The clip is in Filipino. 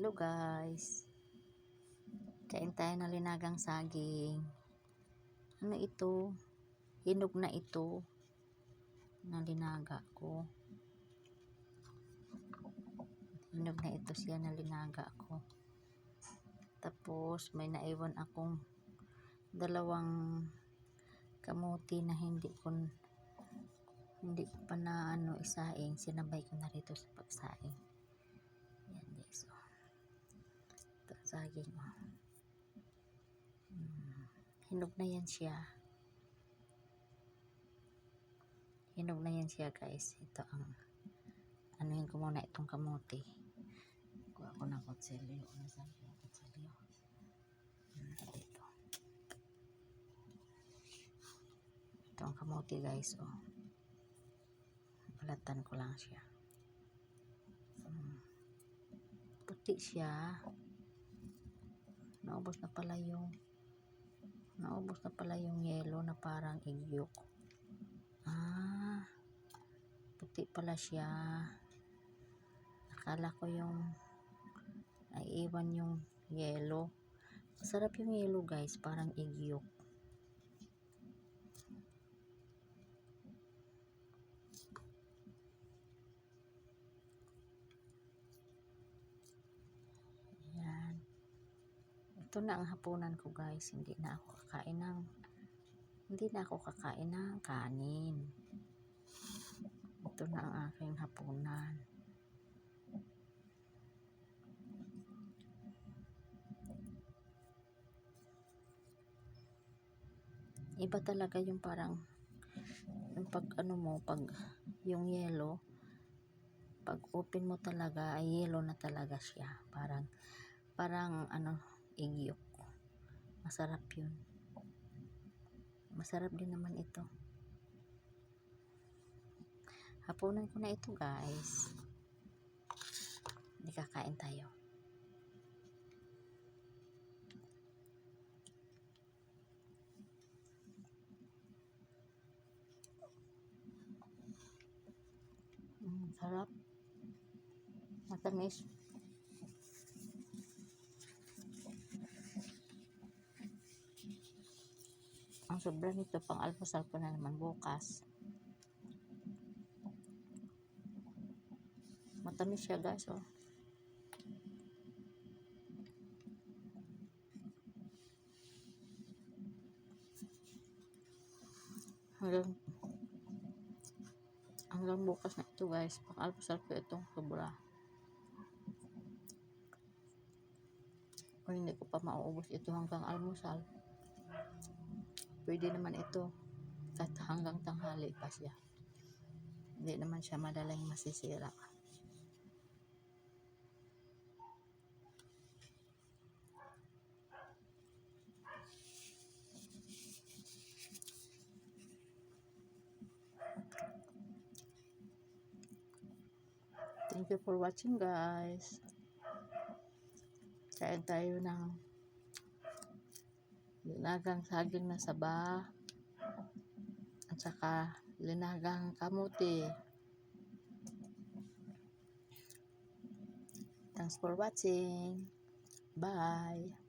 Hello guys. Kain tayo ng linagang saging. Ano ito? Hinog na ito. Na linaga ko. Hinog na ito siya na linaga ko. Tapos may naiwan akong dalawang kamuti na hindi ko hindi pa na ano isaing sinabay ko na rito sa pagsaing yan guys oh. ito saging oh. Hmm. hinog na yan siya. Hinog na yan siya guys. Ito ang anuhin ko muna itong kamote. Kuha ko ng kutsilyo. Nasaan yung kutsilyo? Hmm, dito ito ang kamote guys oh. Balatan ko lang siya. Hmm. puti siya naubos na pala yung naubos na pala yung yellow na parang igyok ah puti pala siya. Akala ko yung naiiwan yung yellow masarap yung yellow guys. Parang igyok Yan. Ito na ang hapunan ko guys. Hindi na ako kakain ng hindi na ako kakain ng kanin. Ito na ang aking hapunan. Iba talaga yung parang yung pag ano mo, pag yung yellow, pag open mo talaga ay yellow na talaga siya parang parang ano igyok masarap yun. Masarap din naman ito. Hapunan ko na ito guys. Hindi kakain tayo. Mm, sarap. Matamis ang sobra nito pang almusal ko na naman bukas. Matamis siya guys oh. Hanggang hanggang bukas na ito guys. Pang almusal ko itong sobra. O hindi ko pa mauubos ito hanggang almusal pwede naman ito. Kahit hanggang tanghali pa siya. Hindi naman siya madaling masisira. Thank you for watching guys. Kain tayo ng linagang saging na saba at saka linagang kamuti. Thanks for watching. Bye